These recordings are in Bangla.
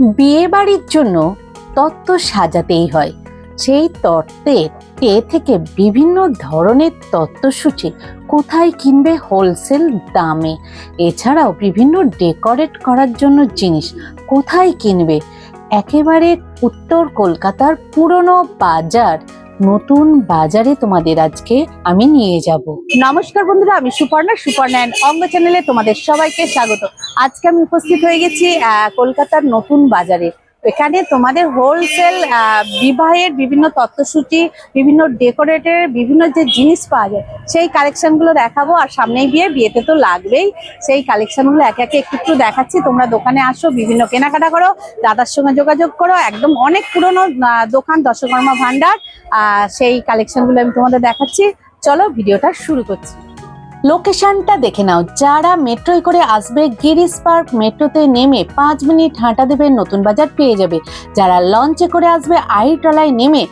বিয়ে বাড়ির জন্য তত্ত্ব সাজাতেই হয়। সেই তত্ত্বের এ থেকে বিভিন্ন ধরনের তত্ত্বসূচি কোথায় কিনবে হোলসেল দামে। এছাড়াও বিভিন্ন ডেকোরেট করার জন্য জিনিস কোথায় কিনবে? একেবারে উত্তর কলকাতার পুরনো বাজার নতুন বাজারে তোমাদের আজকে আমি নিয়ে যাব। নমস্কার বন্ধুরা, আমি সুপর্ণা। সুপর্ণা অ্যান্ড অঙ্গ চ্যানেলে তোমাদের সবাইকে স্বাগত। আজকে আমি উপস্থিত হয়ে গেছি কলকাতার নতুন বাজারে। এখানে তোমাদের হোলসেল বিবাহের বিভিন্ন তত্ত্বসূচি বিভিন্ন ডেকোরেটের বিভিন্ন যে জিনিস পাওয়া যায়, সেই কালেকশনগুলো দেখাবো। আর সামনেই বিয়ে বিয়েতে তো লাগবেই। সেই কালেকশনগুলো একে একে একটু একটু দেখাচ্ছি। তোমরা দোকানে আসো, বিভিন্ন কেনাকাটা করো, দাদার সঙ্গে যোগাযোগ করো। একদম অনেক পুরনো দোকান দশকর্মা ভান্ডার সেই কালেকশনগুলো আমি তোমাদের দেখাচ্ছি। চলো, ভিডিওটা শুরু করছি। লোকেশনটা দেখে নাও। যারা মেট্রোয় করে আসবে গিরিস পার্ক মেট্রোতে নেমে পাঁচ মিনিট হাঁটা দেবে, নতুন বাজার পেয়ে যাবে। যারা লঞ্চে করে আসবে আইটলায় নেমে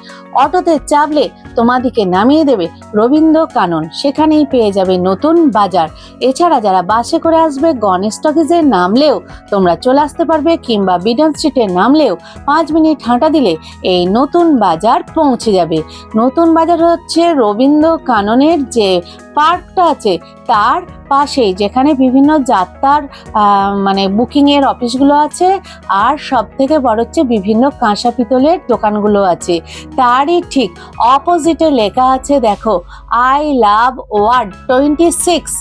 অটোতে চাপলে তোমাদিকে নামিয়ে দেবে রবীন্দ্র কানন। সেখানেই পেয়ে যাবে নতুন বাজার। এছাড়া যারা বাসে করে আসবে, গণেশ টকিজে নামলেও তোমরা চলে আসতে পারবে কিংবা বিডন স্ট্রিটে নামলেও পাঁচ মিনিট হাঁটা দিলে এই নতুন বাজার পৌঁছে যাবে। নতুন বাজার হচ্ছে রবীন্দ্র কাননের যে পার্কটা আছে। তার পাশেই যেখানে বিভিন্ন যাত্রার মানে বুকিংয়ের অফিসগুলো আছে আর সব থেকে বড় হচ্ছে বিভিন্ন কাঁসা পিতলের দোকানগুলো আছে। তারই ঠিক অপোজিটে লেখা আছে, দেখো I love word twenty six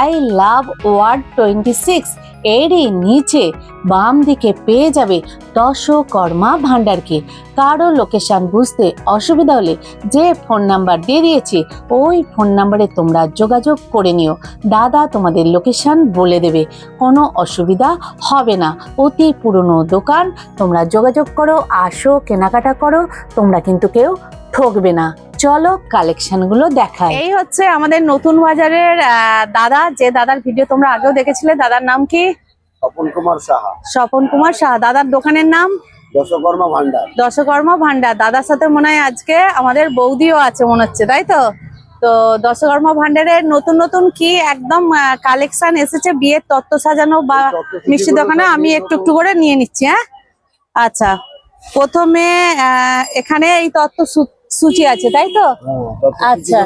I love word twenty six এরই নিচে বাম দিকে পেয়ে যাবে দশকর্মা ভান্ডারকে কারও লোকেশন বুঝতে অসুবিধা হলে যে ফোন নাম্বার দিয়ে দিয়েছি, ওই ফোন নাম্বারে তোমরা যোগাযোগ করে নিও। দাদা তোমাদের লোকেশন বলে দেবে। কোনো অসুবিধা হবে না। অতি পুরনো দোকান, তোমরা যোগাযোগ করো, আসো, কেনাকাটা করো, তোমরা কিন্তু কেউ ঠকবে না। চলো কালেকশনগুলো দেখাই। এই হচ্ছে আমাদের নতুন বাজারের আহ, দাদা যে দাদার ভিডিও তোমরা আগেও দেখেছিলে দাদার নাম কি? স্বপন কুমার সাহা। স্বপন কুমার শাহ দাদার দোকানের নাম? দশকর্মা ভান্ডার। দশকর্মা ভান্ডার। দাদার সাথে মনে হয় আজকে আমাদের বৌদিও আছে মনে হচ্ছে তাই তো? তো দশকর্মা ভান্ডারের নতুন নতুন কি একদম কালেকশন এসেছে বিয়ের তত্ত্ব সাজানো বা মিষ্টি দোকানে? আমি একটু একটু করে নিয়ে নিচ্ছি হ্যাঁ? আচ্ছা। প্রথমে আহ, এখানে এই তত্ত্ব সূচি আছে তাই তো? আচ্ছা।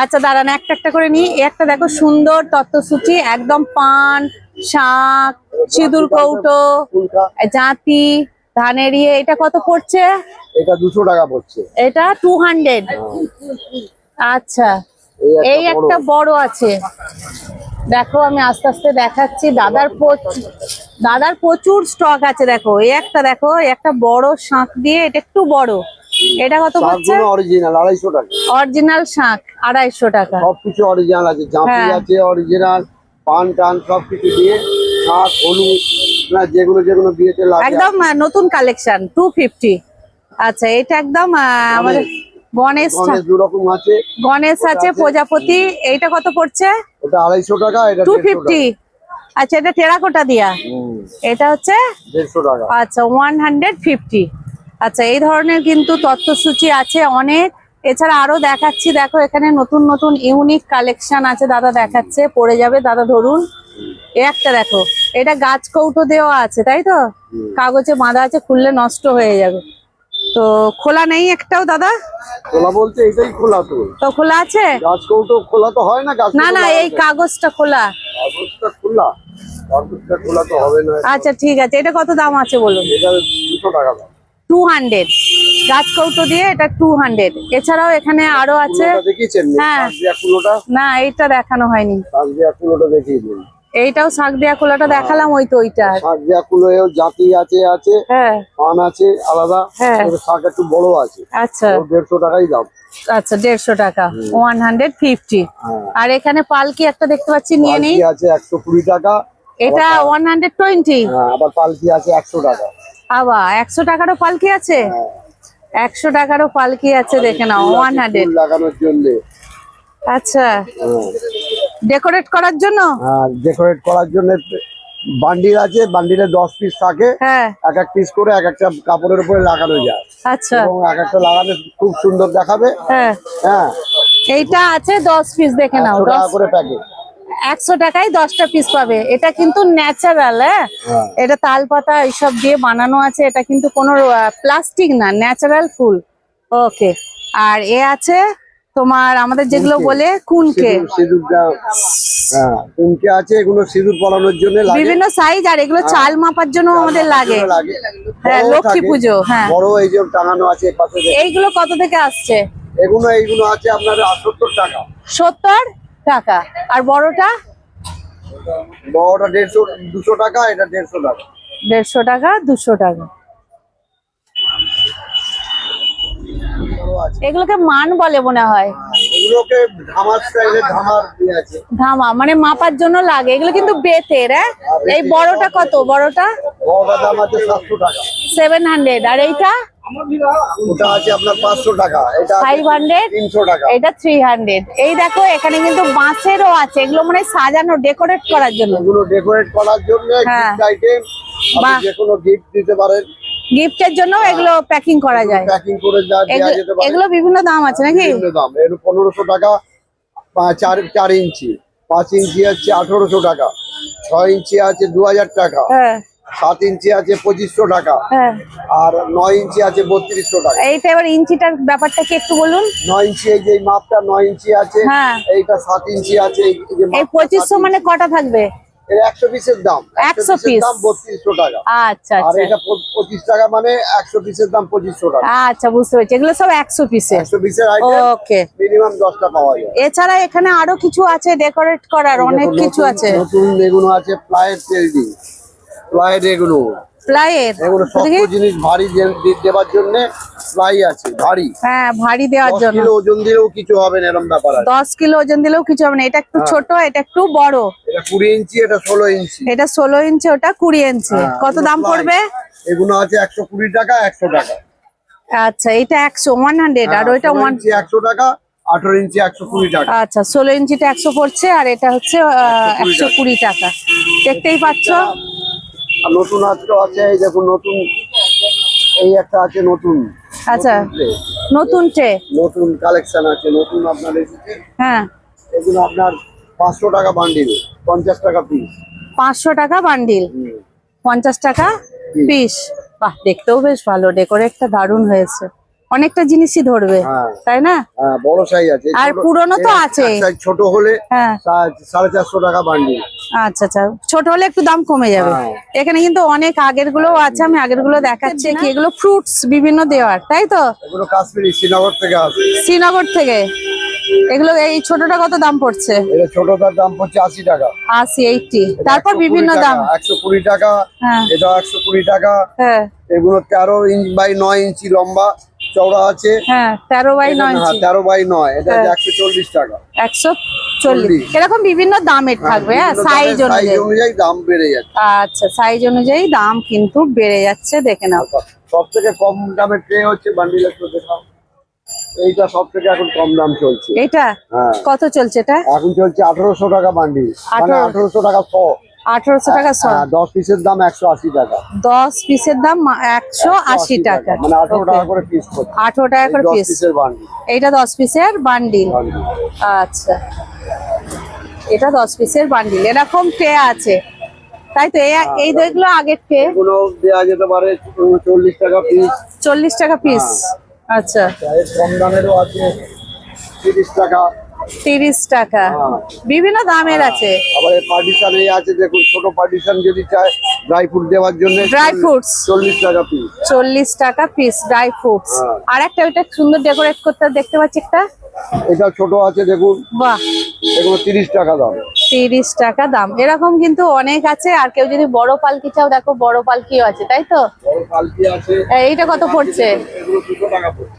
আচ্ছা দাঁড়ান একটা একটা করে নিই। একটা দেখো সুন্দর তত্ত্বসূচি একদম পান শাক সিঁদুর কৌটো জাতি ধানের ইয়ে এটা কত পড়ছে? এটা দুশো টাকা পড়ছে। এটা টু হান্ড্রেড। আচ্ছা এই একটা বড় আছে। দেখো আমি আস্তে আস্তে দেখাচ্ছি। দাদার প্রচুর দাদার প্রচুর স্টক আছে দেখো। এই একটা দেখো একটা বড় শাঁখ দিয়ে এটা একটু বড়। এটা কত পড়ছে অরিজিনাল আড়াইশো টাকা। অরিজিনাল শাঁখ আড়াইশো টাকা। সবকিছু অরিজিনাল আছে। জাঁপি হ্যাঁ। আছে অরিজিনাল পান টান সবকিছু দিয়ে শাক হলুদ না যেগুলো যেগুলো বিয়েতে লাগে একদম নতুন কালেকশন টু ফিফটি আচ্ছা এটা একদম আমাদের গণেশ দু রকম আছে। গণেশ আছে প্রজাপতি এইটা কত পড়ছে? এটা আড়াইশো টাকা এটা টু ফিফটি আচ্ছা এটা টেরাকোটা দিয়া? এটা হচ্ছে দেড়শো টাকা। আচ্ছা ওয়ান হান্ড্রেড ফিফটি আচ্ছা এই ধরনের কিন্তু তথ্যসূচি আছে অনেক। এছাড়া আরও দেখাচ্ছি দেখো এখানে নতুন নতুন ইউনিক কালেকশন আছে দাদা দেখাচ্ছে পড়ে যাবে দাদা ধরুন। এ একটা দেখো এটা গাছ কৌটো দেওয়া আছে তাই তো? কাগজে বাঁধা আছে খুললে নষ্ট হয়ে যাবে। তো খোলা নেই একটাও দাদা? খোলা বলতে এটাই খোলা তো। তো খোলা আছে? গাছ কৌটো খোলা তো হয় না গাছ না না এই কাগজটা খোলা। কাগজটা খোলা। কাগজটা খোলা তো হবে না। আচ্ছা ঠিক আছে। এটা কত দাম আছে বলুন? এটা দুশো টাকা দাম। টু হান্ড্রেড গাছ কৌটো দিয়ে এটা টু হান্ড্রেড এছাড়াও এখানে আরও আছে। কুলোটা দেখিয়েছেন? হ্যাঁ। না এইটা দেখানো হয়নি। দিয়া কুলোটা দেখিয়ে দিন। এইটাও শাক দেওয়া খোলাটা দেখালাম ওই তো ওইটা। শাক দিয়া কুলোয়েও জাতি আছে আছে হ্যাঁ। পান আছে আলাদা। হ্যাঁ। শাক একটু বড় আছে। আচ্ছা। দেড়শো টাকাই দাম। আচ্ছা দেড়শো টাকা। ওয়ান হান্ড্রেড ফিফটি হ্যাঁ। আর এখানে পালকি একটা দেখতে পাচ্ছি নিয়ে নিই। আছে একশো কুড়ি টাকা। এটা ওয়ান হান্ড্রেড টোয়েন্টি হ্যাঁ আবার পালকি আছে একশো টাকা। আবার একশো টাকারও পালকি আছে? হ্যাঁ। একশো টাকারও পালকি আছে দেখে নাও ওয়ান হান্ড্রেড লাগানোর জন্য। আচ্ছা। ডেকোরেট করার জন্য? হ্যাঁ ডেকোরেট করার জন্য বান্ডিল আছে বান্ডিলে দশ পিস থাকে। হ্যাঁ। এক এক পিস করে এক একটা কাপড়ের উপরে লাগানো যায়। আচ্ছা। এবং এক একটা লাগালে খুব সুন্দর দেখাবে। হ্যাঁ। হ্যাঁ। এইটা আছে দশ পিস দেখে নাও টাকা করে প্যাকেট একশো টাকায় দশটা পিস পাবে। এটা কিন্তু ন্যাচারাল হ্যাঁ? হ্যাঁ। এটা তাল পাতা এইসব দিয়ে বানানো আছে। এটা কিন্তু কোনো প্লাস্টিক না ন্যাচারাল ফুল। ওকে আর এ আছে তোমার আমাদের যেগুলো বলে কুনকে হ্যাঁ আছে এগুলো সিঁদুর পরানোর জন্য বিভিন্ন সাইজ আর এগুলো হ্যাঁ। চাল মাপার জন্য আমাদের লাগে। হ্যাঁ, লক্ষ্মী পুজো, হ্যাঁ। বড় এই যে টাঙানো আছে পাশে। এইগুলো কত থেকে আসছে? এগুলো এইগুলো আছে আপনার আটাত্তর টাকা। সত্তর টাকা। আর বড়টা? বড়টা দেড়শো দুশো টাকা এটা দেড়শো টাকা। দেড়শো টাকা দুশো টাকা বড় আছে এগুলোকে মান বলে মনে হয়। এগুলোকে ধামার স্টাইলে ধামার আছে। ধামা মানে মাপার জন্য লাগে। এগুলো কিন্তু বেতের হ্যাঁ? এই বড়টা কত? বড়টা? বড়টা দাম আছে সাতশো টাকা। Seven hundred. আর এইটা? ওটা আছে আপনার টাকা। এটা টাকা। এটা এই দেখো এখানে কিন্তু বাঁশেরও আছে। এগুলো মানে সাজানো ডেকোরেট করার জন্য। এগুলো ডেকোরেট করার জন্য হ্যাঁ। গিফট আইটেম বাহ। যে কোনো গিফট দিতে পারেন। গিফটের জন্য এগুলো প্যাকিং করা যায়। প্যাকিং করে এগুলো- বিভিন্ন দাম আছে নাকি? দাম। এর পনেরোশো টাকা চার চার ইঞ্চি। পাঁচ ইঞ্চি আছে আঠারোশো টাকা। ছয় ইঞ্চি আছে দু হাজার টাকা। হ্যাঁ। সাত ইঞ্চি আছে পঁচিশশো টাকা। হ্যাঁ। আর নয় ইঞ্চি আছে বত্রিশশো টাকা। এইটা এবার ইঞ্চিটার ব্যাপারটা কি একটু বলুন? নয় ইঞ্চি এই যে মাপটা নয় ইঞ্চি আছে হ্যাঁ। এইটা সাত ইঞ্চি আছে এই পঁচিশশো মানে কটা থাকবে? এর একশো পিসের দাম। 100 পিসের piece। দাম বত্রিশশো টাকা। আচ্ছা আর আচ্ছা। এটা পঁচ- পঁচিশ টাকা মানে পিসের দাম টাকা। আচ্ছা বুঝতে পেরেছি। এগুলো সব একশো পিসের একশো পিসের আইটেম ওকে। মিনিমাম দশটা পাওয়া যায়। এছাড়া এখানে আরও কিছু আছে ডেকোরেট করার? অনেক কিছু আছে। নতুন এগুলো আছে প্লায়ের তেলডি প্লায়ের এগুলো। প্লাইয়ের এগুলো শক্ত জিনিস ভারী দেবার জন্য আছে ভারী। হ্যাঁ ভারী দেওয়ার জন্য। কিলো ওজন দিলেও কিছু হবে না এরকম ব্যাপার আছে। দশ কিলো ওজন দিলেও কিছু হবে না। এটা একটু হ্যাঁ। ছোট এটা একটু বড়। এটা ইঞ্চি এটা ষোলো ইঞ্চি। এটা ষোলো ইঞ্চি ওটা কুড়ি ইঞ্চি। হ্যাঁ, কত দাম পড়বে? এগুলো আছে একশো কুড়ি টাকা একশো টাকা। আচ্ছা এটা একশো ওয়ান হান্ড্রেড আর হ্যাঁ, ওইটা ষোলো ওয়ান ইঞ্চি একশো টাকা আঠারো ইঞ্চি একশো কুড়ি টাকা। আচ্ছা ষোলো ইঞ্চিটা একশো পড়ছে আর এটা হচ্ছে একশো কুড়ি টাকা। দেখতেই পাচ্ছ? নতুন আজকে আছে এই দেখুন নতুন। এই একটা আছে নতুন। আচ্ছা নতুন ট্রে? নতুন কালেকশন আছে নতুন আপনার এসেছে। হ্যাঁ। এগুলো আপনার পাঁচশো টাকা বান্ডিল পঞ্চাশ টাকা পিস পাঁচশো টাকা বান্ডিল পঞ্চাশ টাকা পিস বাহ দেখতেও বেশ ভালো ডেকোরেটটা দারুণ হয়েছে। অনেকটা জিনিসই ধরবে হ্যাঁ। তাই না? হ্যাঁ বড় সাইজ আছে আর পুরনো তো আছেই। ছোট হলে হ্যাঁ। সাড়ে চারশো টাকা বান্ডিল আচ্ছা আচ্ছা। ছোট হলে একটু দাম কমে যাবে। এখানে কিন্তু অনেক আগেরগুলো আছে আমি আগেরগুলো দেখাচ্ছি কি এগুলো ফ্রুটস বিভিন্ন দেওয়ার তাই তো? এগুলো কাশ্মীরি শ্রীনগর থেকে আসে। শ্রীনগর থেকে। এগুলো এই ছোটটা কত দাম পড়ছে? এটা ছোটটার দাম পড়ছে আশি টাকা। আশি এইটি তারপর বিভিন্ন দাম। একশো কুড়ি টাকা হ্যাঁ। এটা একশো কুড়ি টাকা। হ্যাঁ। এগুলো তেরো ইঞ্চ বাই নয় ইঞ্চি লম্বা। চওড়া আছে। হ্যাঁ তেরো বাই নয় হ্যাঁ, তেরো বাই নয় এটা হ্যাঁ। একশো চল্লিশ টাকা। একশো চল্লিশ। এরকম বিভিন্ন দামের থাকবে হ্যাঁ সাইজ অনুযায়ী। দাম বেড়ে যাচ্ছে। আচ্ছা সাইজ অনুযায়ী দাম কিন্তু বেড়ে যাচ্ছে দেখে নাও। সব থেকে কম দামের ট্রে হচ্ছে বান্ডিলের তো দেখাও এইটা সব থেকে এখন কম দাম চলছে। এটা হ্যাঁ। কত চলছে এটা? এখন চলছে আঠারোশো টাকা বান্ডিল। মানে আঠারো- আঠারোশো টাকা শ। আঠারোশো টাকা হ্যাঁ, দশ পিসের দাম একশো আশি টাকা। দশ পিসের দাম একশো আশি টাকা। মানে আঠারো. টাকা করে পিস আঠারো টাকা করে পিস এইটা দশ পিসের বান্ডিল আচ্ছা। এটা দশ পিসের বান্ডিল এরকম ট্রে আছে। তাই তো এই- এই দইগুলো আগের ট্রে এগুলো দেওয়া যেতে পারে চল্লিশ টাকা পিস চল্লিশ টাকা পিস আচ্ছা এর কম দামেরও আছে তিরিশ টাকা। তিরিশ টাকা। হ্যাঁ। বিভিন্ন দামের আছে। আবার এই পার্টিশন এই আছে দেখুন ছোট পার্টিশন যদি চায় ড্রাই ফ্রুট দেওয়ার জন্য ড্রাই ফ্রুটস চল্লিশ টাকা পিস চল্লিশ টাকা পিস ড্রাই ফ্রুটস হ্যাঁ। আর একটা ওইটা সুন্দর ডেকোরেট করতে দেখতে পাচ্ছি একটা? এটা ছোট আছে দেখুন। বাহ। এগুলো তিরিশ টাকা দাম। তিরিশ টাকা দাম। এরকম কিন্তু অনেক আছে আর কেউ যদি বড় পালকি চাও দেখো বড় পালকিও আছে তাই তো? বড় পালকি আছে। এইটা কত পড়ছে?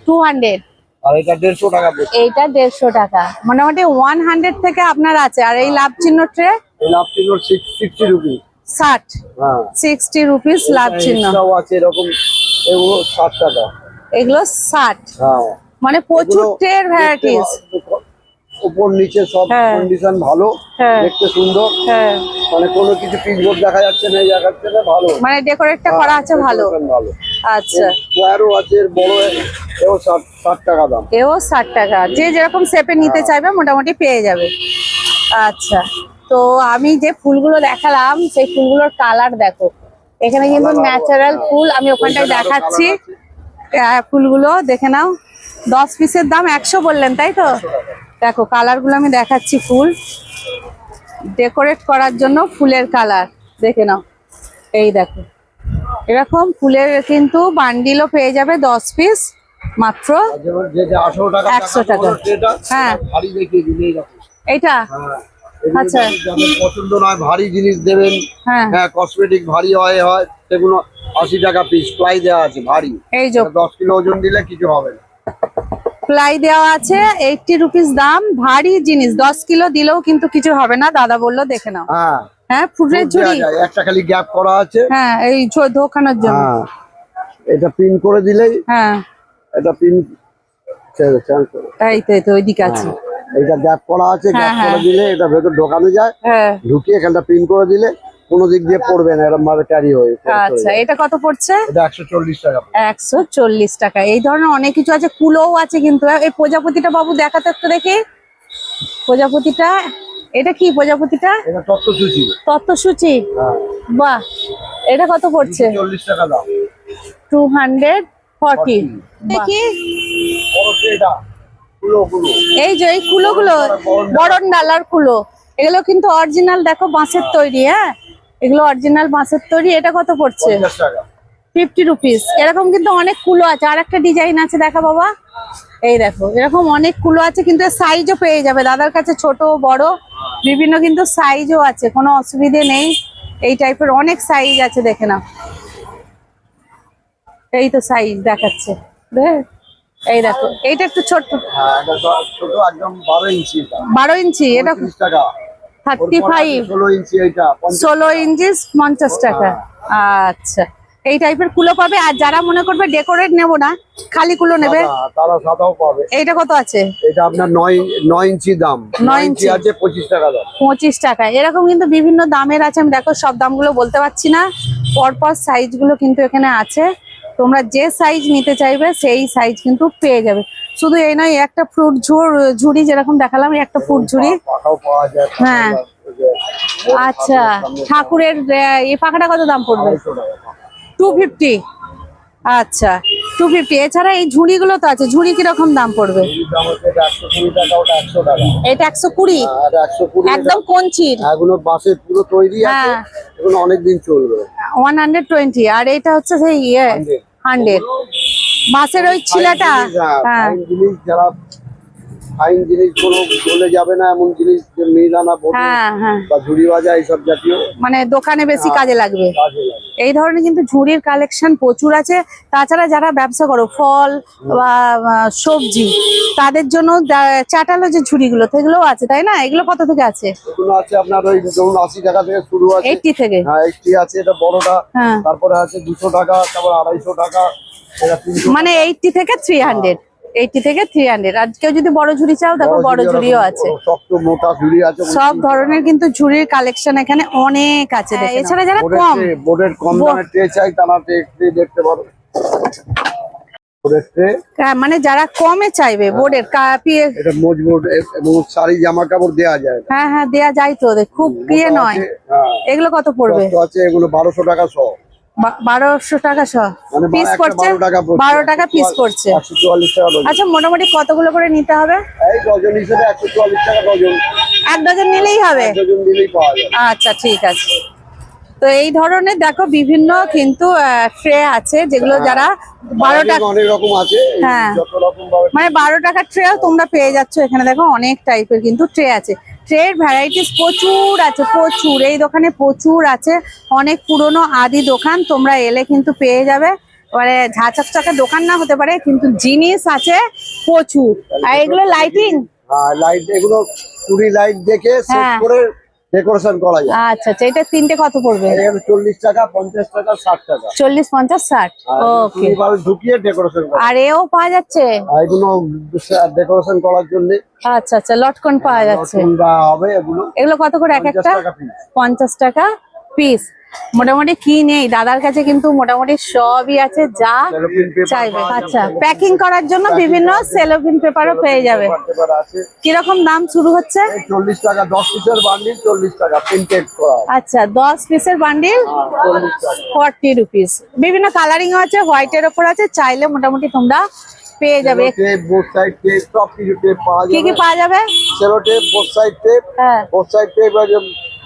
টু হান্ড্রেড আর এটা দেড়শো টাকা এইটা দেড়শো টাকা। মোটামুটি ওয়ান হান্ড্রেড থেকে আপনার আছে। আর এই লাভ চিহ্ন ট্রে? এই লাভ চিহ্ন রুপিস হ্যাঁ। রুপিস লাভ চিহ্ন। আছে এরকম এগুলো ষাট টাকা। এগুলো হ্যাঁ। মানে প্রচুর ট্রের ভ্যারাইটিস উপর নিচে সব হ্যাঁ। কন্ডিশন ভালো। দেখতে সুন্দর। হ্যাঁ। মানে কোনো কিছু পিচবোর্ড দেখা যাচ্ছে না এই দেখাচ্ছে না ভালো। মানে ডেকোরেটটা করা আছে ভালো। ভালো। আচ্ছা। স্কোয়ারও আছে বড় এও ষাট টাকা দাম। এও ষাট টাকা। যে যেরকম শেপে নিতে চাইবে মোটামুটি পেয়ে যাবে। আচ্ছা। তো আমি যে ফুলগুলো দেখালাম সেই ফুলগুলোর কালার দেখো। এখানে কিন্তু ন্যাচারাল হ্যাঁ। ফুল আমি ওখানটায় দেখাচ্ছি। ফুলগুলো দেখে নাও। দশ পিসের দাম একশো বললেন তাই তো? দেখো কালারগুলো আমি দেখাচ্ছি ফুল। ডেকোরেট করার জন্য ফুলের কালার দেখে নাও। এই দেখো। এরকম ফুলের কিন্তু বান্ডিলও পেয়ে যাবে দশ পিস মাত্র আঠারো টাকা। 100 হ্যাঁ। এইটা? হ্যাঁ। আচ্ছা। পছন্দ নয় ভারী জিনিস দেবেন। হ্যাঁ। হ্যাঁ কসমেটিক ভারী হয় হয় সেগুলো আশি টাকা পিস প্লাই দেওয়া আছে ভারী। এই যে এটা দশ কিলো ওজন দিলে কিছু হবে না। প্লাই দেওয়া আছে এইটটি রুপিস দাম ভারী জিনিস দশ কিলো দিলেও কিন্তু কিছু হবে না দাদা বলল দেখে নাও। হ্যাঁ। হ্যাঁ দেওয়া ঝুড়ি। একটা খালি গ্যাপ করা আছে। হ্যাঁ এই ধোকানোর জন্য। হ্যাঁ এটা পিন করে দিলেই হ্যাঁ। এটা পিন এই তো এই তো ওইদিকে আছে। এটা গ্যাপ করা আছে গ্যাপ হ্যাঁ, করে হ্যাঁ। দিলে এটা ভেতর ঢোকানো যায়। হ্যাঁ। ঢুকিয়ে এখানটা পিন করে দিলে কোনো দিক দিয়ে পড়বে না এরকম ভাবে ক্যারি হয়ে আচ্ছা এটা কত পড়ছে? এটা একশো চল্লিশ টাকা একশো চল্লিশ টাকা। এই ধরনের অনেক কিছু আছে কুলোও আছে কিন্তু। এই প্রজাপতিটা বাবু দেখাতে একটু দেখি। প্রজাপতিটা এটা কি প্রজাপতিটা? এটা তত্ত্বসূচি। তত্ত্বসূচি? হ্যাঁ। বাহ। এটা কত পড়ছে? টাকা দাম। Two hundred forty. দেখি এটা কুলো কুলো। এই যে এই কুলোগুলো বরণ ডালার কুলো। এগুলো কিন্তু অরিজিনাল দেখো বাঁশের তৈরি হ্যাঁ? এগুলো অরিজিনাল বাঁশের তৈরি। এটা কত পড়ছে? Fifty rupees. এরকম কিন্তু অনেক কুলো আছে। আর একটা ডিজাইন আছে দেখা বাবা। এই দেখো এরকম অনেক কুলো আছে কিন্তু সাইজও পেয়ে যাবে। দাদার কাছে ছোট বড়। বিভিন্ন কিন্তু সাইজও আছে কোনো অসুবিধে নেই। এই টাইপের অনেক সাইজ আছে দেখে নাও। এই তো সাইজ দেখাচ্ছে। এই দেখো এইটা একটু ছোট হ্যাঁ ছোট বারো ইঞ্চি এটা। বারো ইঞ্চি এটা থার্টি ফাইভ ষোলো ইঞ্চি ষোলো ইঞ্চি পঞ্চাশ টাকা। আচ্ছা। এই টাইপের কুলো পাবে আর যারা মনে করবে ডেকোরেট নেব না খালি কুলো নেবে। তারা সাদাও পাবে। এইটা কত আছে? এটা আপনার নয় নয় ইঞ্চি দাম। নয় নয় ইঞ্চি ইঞ্চি। আছে পঁচিশ টাকা দাম। পঁচিশ টাকা। এরকম কিন্তু বিভিন্ন দামের আছে আমি দেখো সব দামগুলো বলতে পারছি না। পরপর সাইজগুলো কিন্তু এখানে আছে। তোমরা যে সাইজ নিতে চাইবে সেই সাইজ কিন্তু পেয়ে যাবে। শুধু এই নয় একটা ফ্রুট ঝুড়ি যেরকম দেখালাম একটা ফ্রুট ঝুড়ি। পাখাও পাওয়া যায় হ্যাঁ। আচ্ছা ঠাকুরের আহ, এই পাখাটা কত দাম পড়বে? টু ফিফটি আচ্ছা টু ফিফটি এছাড়া এই ঝুড়িগুলো তো আছে ঝুড়ি কীরকম দাম পড়বে? এটা একশো কুড়ি একদম কঞ্চির এগুলো বাঁশের পুরো তৈরি আছে হ্যাঁ। এগুলো অনেকদিন চলবে। ওয়ান হান্ড্রেড টোয়েন্টি আর এটা হচ্ছে সেই ইয়ে 100 হান্ড্রেড। মাছের ওই ছিলাটা? হ্যাঁ যারা ফাইন জিনিস কোনো চলে যাবে না এমন জিনিস বোতল হ্যাঁ হ্যাঁ। বা ঝুড়ি ভাজা এইসব জাতীয়। মানে দোকানে বেশি কাজে লাগবে। এই ধরনের কিন্তু ঝুড়ির কালেকশন প্রচুর আছে। তাছাড়া যারা ব্যবসা করো ফল বা সবজি তাদের জন্য চাটালো যে ঝুড়িগুলো সেগুলোও আছে তাই না? এগুলো কত থেকে আছে? এগুলো আছে আপনার ওই ধরুন আশি টাকা থেকে শুরু আছে। এইটটি থেকে? হ্যাঁ একটি আছে এটা বড়টা। হ্যাঁ। তারপরে আছে দুশো টাকা তারপর আড়াইশো টাকা মানে এইটটি থেকে থ্রি হান্ড্রেড এইটটি থেকে থ্রি হান্ড্রেড আর কেউ যদি বড় ঝুড়ি চাও দেখো বড় ঝুড়িও আছে। শক্ত মোটা ঝুড়ি আছে সব ধরনের কিন্তু ঝুড়ির কালেকশন এখানে অনেক আছে এছাড়া যারা কম। বোর্ডের কম। ট্রে চাই তারা দেখতে পারো। আহ, মানে যারা কমে চাইবে বোর্ডের কাপিয়ে এটা মজবুত এবং শাড়ি জামা কাপড় দেওয়া যায়। হ্যাঁ হ্যাঁ দেয়া যায় তো দেখ, খুব ইয়ে নয় হ্যাঁ। এগুলো কত পড়বে? আছে এগুলো বারোশো টাকা শ। বা- বারোশো টাকা মানে পিস একটা পড়ছে? বারো টাকা পিস পড়ছে। আচ্ছা মোটামুটি কতগুলো করে নিতে হবে? এক ডজন নিলেই হবে? আচ্ছা ঠিক আছে। তো এই ধরনের দেখো বিভিন্ন কিন্তু ট্রে আছে যেগুলো যারা বারো টাকা অনেক রকম আছে হ্যাঁ। মানে বারো টাকার ট্রেও তোমরা পেয়ে যাচ্ছ এখানে দেখো অনেক টাইপের কিন্তু ট্রে আছে। ট্রের ভ্যারাইটিস প্রচুর আছে প্রচুর। এই দোকানে প্রচুর আছে। অনেক পুরনো আদি দোকান তোমরা এলে কিন্তু পেয়ে যাবে। মানে ঝাঁচকচাকা দোকান না হতে পারে কিন্তু জিনিস আছে প্রচুর। আর এগুলো লাইটিং হ্যাঁ লাইট এগুলো কুড়ি লাইট দেখে সেট। করে ডেকোরেশন করা যায় আচ্ছা আচ্ছা এটা তিনটে কত পড়বে? এটা চল্লিশ টাকা পঞ্চাশ টাকা ষাট টাকা। চল্লিশ পঞ্চাশ ষাট? আর ওকে কুড়ি ঢুকিয়ে ডেকোরেশন করা। আর এও পাওয়া যাচ্ছে? এগুলো ডেকোরেশন করার জন্য আচ্ছা আচ্ছা লটকন পাওয়া যাচ্ছে। হবে এগুলো এগুলো কত করে এক একটা? টাকা পিস পঞ্চাশ টাকা পিস মোটামুটি কি নেই দাদার কাছে কিন্তু মোটামুটি সবই আছে যা চাইবে। আচ্ছা প্যাকিং করার জন্য বিভিন্ন সেলোফিন পেপারও পেয়ে যাবে। কীরকম দাম শুরু হচ্ছে? চল্লিশ টাকা দশ পিসের বান্ডিল চল্লিশ টাকা প্রিন্টেড করা আচ্ছা দশ পিসের বান্ডিল ফর্টি রুপিস বিভিন্ন কালারিং আছে হোয়াইটের ওপর আছে চাইলে মোটামুটি তোমরা পেয়ে যাবে। টেপ বোথ সাইড টেপ সব কিছু টেপ পাওয়া কি কি পাওয়া যাবে? Cello tape both side tape হ্যাঁ। বোথ সাইড টেপ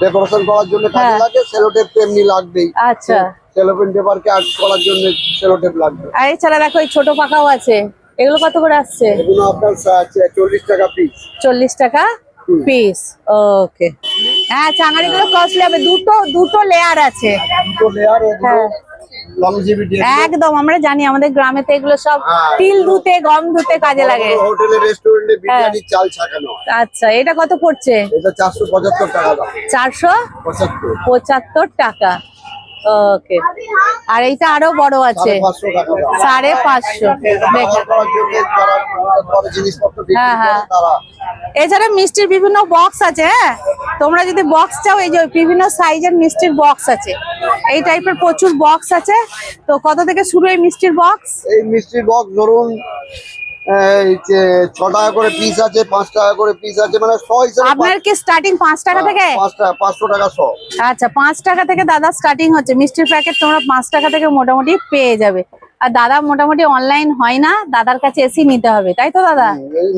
ডেকোরেশন করার জন্য কাজে হ্যাঁ। লাগে সেলো টেপ তো এমনি লাগবেই। আচ্ছা। সেলোপেন পেপারকে আর্ট করার জন্য সেলোটেপ লাগবে। আর এছাড়া দেখো এই ছোট পাকাও আছে। এগুলো কত করে আসছে? এগুলো আপনার চল্লিশ টাকা পিস চল্লিশ টাকা পিস ওকে হ্যাঁ চাঙারিগুলো কস্টলি হবে। দুটো দুটো লেয়ার আছে। দুটো লেয়ার এগুলো হ্যাঁ। একদম আমরা জানি আমাদের গ্রামে তো এগুলো সব হ্যাঁ। তিল ধুতে গম ধুতে কাজে লাগে। হোটেলে রেস্টুরেন্টে বিরিয়ানি চাল ছাকানো আচ্ছা এটা কত পড়ছে? এটা চারশো পঁচাত্তর টাকা দাম। চারশো পঁচাত্তর। পঁচাত্তর টাকা। ওকে আর এইটা আরও বড় আছে। সাড়ে পাঁচশো হ্যাঁ, হ্যাঁ। এছাড়া মিষ্টির বিভিন্ন বক্স আছে হ্যাঁ? তোমরা যদি বক্স চাও এই যে বিভিন্ন সাইজের মিষ্টির বক্স আছে। এই টাইপের প্রচুর বক্স আছে। তো কত থেকে শুরু এই মিষ্টির বক্স এই মিষ্টি বক্স ধরুন ছ টাকা করে পিস আছে পাঁচ টাকা করে পিস আছে মানে শ হিসাবে আপনার কি স্টার্টিং পাঁচ টাকা থেকে? পাঁচ টাকা পাঁচশো টাকা শ। আচ্ছা পাঁচ টাকা থেকে দাদা স্টার্টিং হচ্ছে। মিষ্টির প্যাকেট তোমরা পাঁচ টাকা থেকে মোটামুটি পেয়ে যাবে। আর দাদা মোটামুটি অনলাইন হয় না দাদার কাছে এসেই নিতে হবে তাই তো দাদা?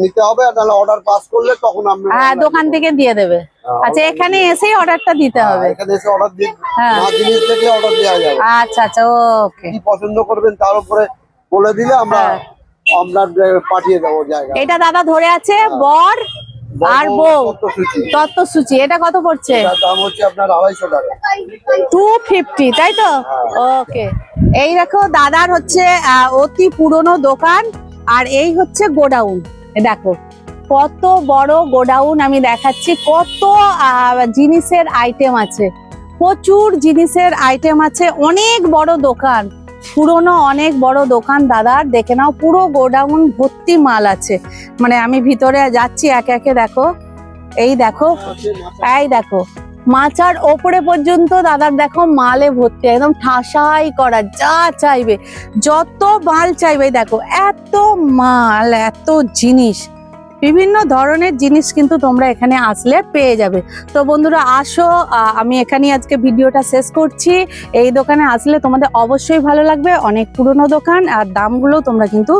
নিতে হবে আর অর্ডার পাস করলে তখন আমরা হ্যাঁ দোকান থেকে দিয়ে দেবে। আচ্ছা এখানে এসেই অর্ডারটা দিতে হবে। এখানে এসে অর্ডার দিন হ্যাঁ। না জিনিস দেখলে অর্ডার দেওয়া যাবে। আচ্ছা আচ্ছা ওকে। কি পছন্দ করবেন তার উপরে বলে দিলে আমরা হ্যাঁ। আপনার পাঠিয়ে দেবো জায়গা। এটা দাদা ধরে আছে বর আর বউ তত্ত্বসূচি এটা কত পড়ছে? দাম হচ্ছে আপনার আড়াইশো টাকা। টু ফিফটি তাই তো? ওকে। এই দেখো দাদার হচ্ছে অতি পুরনো দোকান আর এই হচ্ছে গোডাউন। দেখো কত বড় গোডাউন আমি দেখাচ্ছি কত জিনিসের আইটেম আছে। প্রচুর জিনিসের আইটেম আছে অনেক বড় দোকান। পুরনো অনেক বড় দোকান দাদার দেখে নাও, পুরো গোডাউন ভর্তি মাল আছে। মানে আমি ভিতরে যাচ্ছি, একে একে দেখো। এই দেখো এই দেখো, মাচার ওপরে পর্যন্ত দাদার দেখো মালে ভর্তি, একদম ঠাসাই করা, যা চাইবে, যত মাল চাইবে, দেখো, এত মাল, এত জিনিস। বিভিন্ন ধরনের জিনিস কিন্তু তোমরা এখানে আসলে পেয়ে যাবে। তো বন্ধুরা আসো আমি এখানে আজকে ভিডিওটা শেষ করছি। এই দোকানে আসলে তোমাদের অবশ্যই ভালো লাগবে অনেক পুরনো দোকান আর দামগুলো তোমরা কিন্তু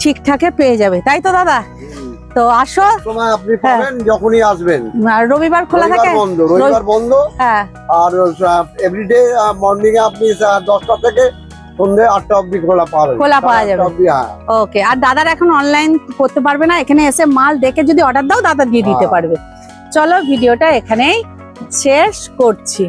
ঠিকঠাকে পেয়ে যাবে। তাই তো দাদা? তো আসো। আপনি পাবেন যখনই আসবেন। আর রবিবার খোলা থাকে? বন্ধ রবিবার বন্ধ। হ্যাঁ। আর এভরিডে মর্নিং এ আপনি আহ, দশটা থেকে সন্ধ্যে আটটা অব্দি খোলা পাবেন খোলা পাওয়া যাবে। হ্যাঁ ওকে আর দাদার এখন অনলাইন করতে পারবে না এখানে এসে মাল দেখে যদি অর্ডার দাও দাদা দিয়ে দিতে হ্যাঁ। পারবে চলো ভিডিওটা এখানেই শেষ করছি